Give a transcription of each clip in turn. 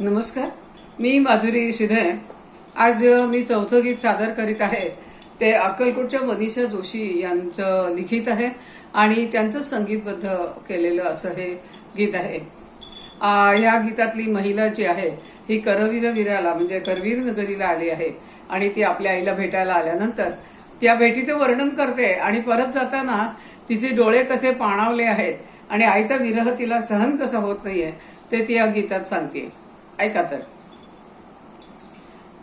नमस्कार. मी माधुरी शिधे आज मी चौथं गीत सादर करीत आहे. ते अक्कलकोटच्या मनीषा जोशी यांचं लिखित आहे आणि त्यांचं संगीतबद्ध केलेलं असं हे गीत आहे. ह्या या गीतातली महिला जी आहे ही करवीर विराला म्हणजे करवीर नगरीला आली आहे आणि ती आपल्या आईला भेटायला आल्यानंतर त्या भेटीचं वर्णन करते आणि परत जाताना तिचे डोळे कसे पाणावले आहेत आणि आईचा विरह तिला सहन कसा होत नाहीये ते ती या गीतात सांगते. ऐका तर.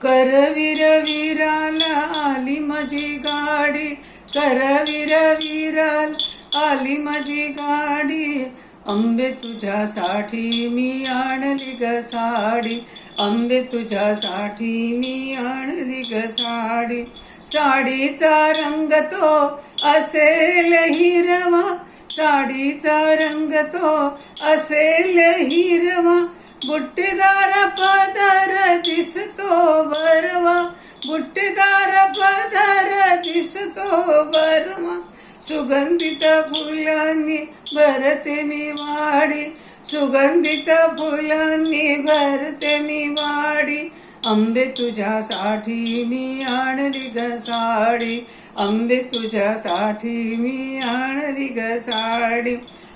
करवीर विराला आली माझी गाडी करवीर विराल आली माझी गाडी. आंबे तुझ्यासाठी मी आणली ग साडी. आंबे तुझ्यासाठी मी आणली ग साडी. साडीचा रंग तो असेल हिरवा. साडीचा रंग तो असेल हिरवा. बुट्टीदार पदर दिसतो बरवा बुट्टीदार पदर दिसतो बरवा सुगंधित फुलांनी भरते मी वाडी. सुगंधित फुलांनी भरते मी वाडी. आंबे तुझ्यासाठी मी आणली ग साडी. आंबे तुझ्यासाठी मी आणली ग साडी.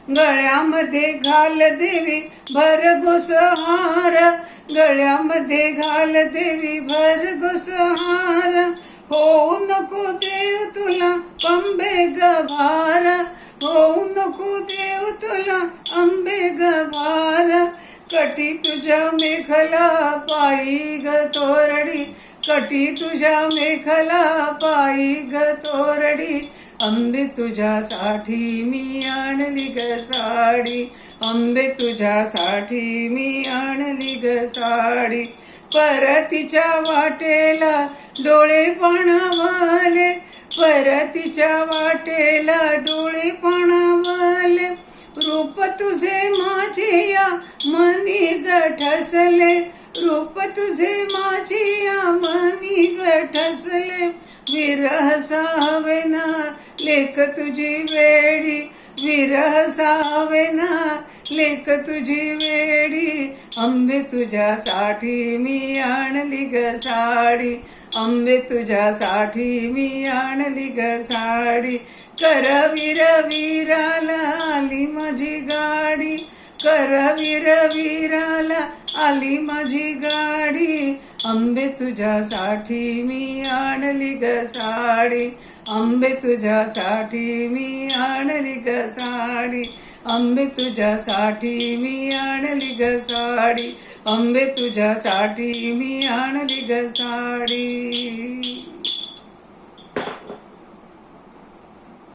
गळ्यामध्ये घाल देवी भर घुसहार. गळ्यामध्ये घाल देवी भर घुसहार. होऊ नको देव तुला अंबे गवार. होऊ नको देव तुला अंबे गवार. कटी तुझ्या मेखला पायी ग तोरडी. कटी तुझ्या मेखला पायी ग तोरडी. आंबे तुझ्यासाठी मी आणली ग साडी. आंबे तुझ्यासाठी मी आणली ग साडी. परतीच्या वाटेला डोळे पणावले. परतीच्या वाटेला डोळे पणावले. रूप तुझे माझे या मनी गठसले रूप तुझे माझे या मनी गठसले विरह सावेना लेख तुझी वेडी विरह सावेना लेख तुझी वेडी आंबे तुझ्यासाठी मी आणली ग साडी. आंबे तुझ्यासाठी मी आणली ग साडी. करवीर विराला आली माझी गाडी. करवीर विराला आली माझी गाडी. अंबे तुझ्यासाठी मी आणली ग साडी. आंबे तुझ्यासाठी मी आणली ग साडी. आंबे तुझ्यासाठी मी आणली ग साडी. आंबे तुझ्यासाठी मी आणली ग साडी.